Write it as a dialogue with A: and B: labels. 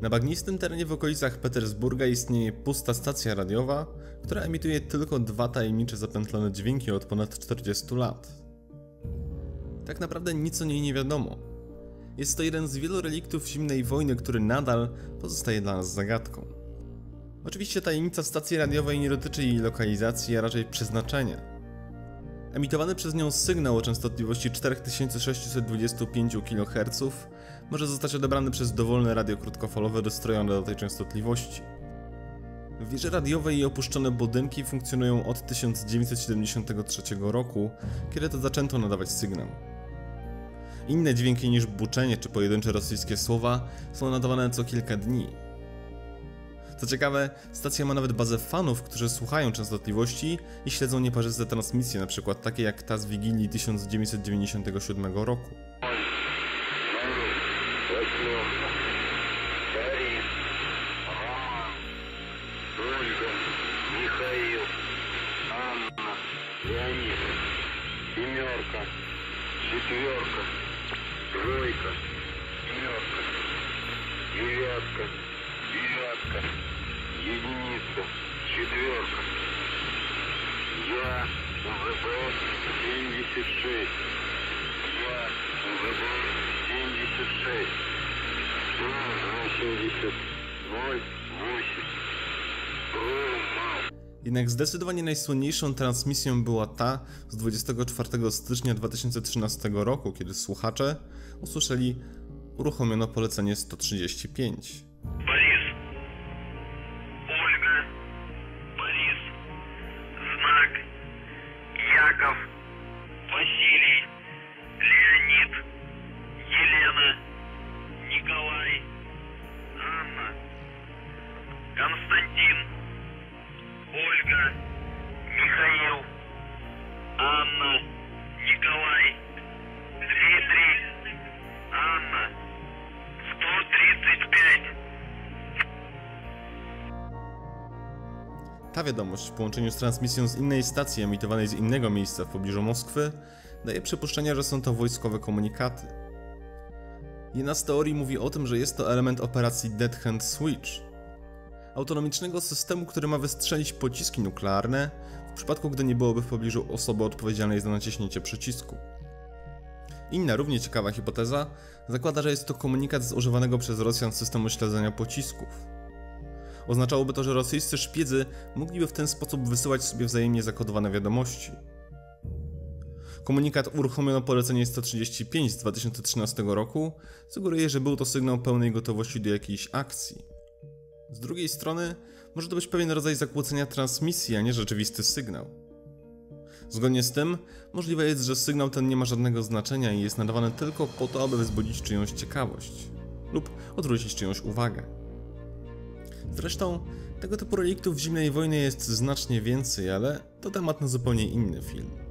A: Na bagnistym terenie w okolicach Petersburga istnieje pusta stacja radiowa, która emituje tylko dwa tajemnicze zapętlone dźwięki od ponad 40 lat. Tak naprawdę nic o niej nie wiadomo. Jest to jeden z wielu reliktów zimnej wojny, który nadal pozostaje dla nas zagadką. Oczywiście tajemnica stacji radiowej nie dotyczy jej lokalizacji, a raczej przeznaczenia. Emitowany przez nią sygnał o częstotliwości 4625 kHz może zostać odebrany przez dowolne radio krótkofalowe dostrojone do tej częstotliwości. Wieże radiowe i opuszczone budynki funkcjonują od 1973 roku, kiedy to zaczęto nadawać sygnał. Inne dźwięki niż buczenie czy pojedyncze rosyjskie słowa są nadawane co kilka dni. Co ciekawe, stacja ma nawet bazę fanów, którzy słuchają częstotliwości i śledzą nieparzyste transmisje, np. takie jak ta z Wigilii 1997 roku.
B: Восьмерка. Борис. Роман. Ольга. Михаил. Анна. Леонид. Семерка. Четверка. Тройка. Семерка. Девятка. Девятка. Единица. Четверка. Я. УЗБ 76. Я. УЗБ 76. 80. 0. 8. Роман.
A: Jednak zdecydowanie najsłynniejszą transmisją była ta z 24 stycznia 2013 roku, kiedy słuchacze usłyszeli uruchomiono polecenie 135. Ta wiadomość w połączeniu z transmisją z innej stacji emitowanej z innego miejsca w pobliżu Moskwy daje przypuszczenie, że są to wojskowe komunikaty. Jedna z teorii mówi o tym, że jest to element operacji Dead Hand Switch, autonomicznego systemu, który ma wystrzelić pociski nuklearne w przypadku, gdy nie byłoby w pobliżu osoby odpowiedzialnej za naciśnięcie przycisku. Inna, równie ciekawa hipoteza zakłada, że jest to komunikat z używanego przez Rosjan systemu śledzenia pocisków. Oznaczałoby to, że rosyjscy szpiedzy mogliby w ten sposób wysyłać sobie wzajemnie zakodowane wiadomości. Komunikat uruchomiono polecenie 135 z 2013 roku sugeruje, że był to sygnał pełnej gotowości do jakiejś akcji. Z drugiej strony, może to być pewien rodzaj zakłócenia transmisji, a nie rzeczywisty sygnał. Zgodnie z tym, możliwe jest, że sygnał ten nie ma żadnego znaczenia i jest nadawany tylko po to, aby wzbudzić czyjąś ciekawość lub odwrócić czyjąś uwagę. Zresztą, tego typu reliktów zimnej wojny jest znacznie więcej, ale to temat na zupełnie inny film.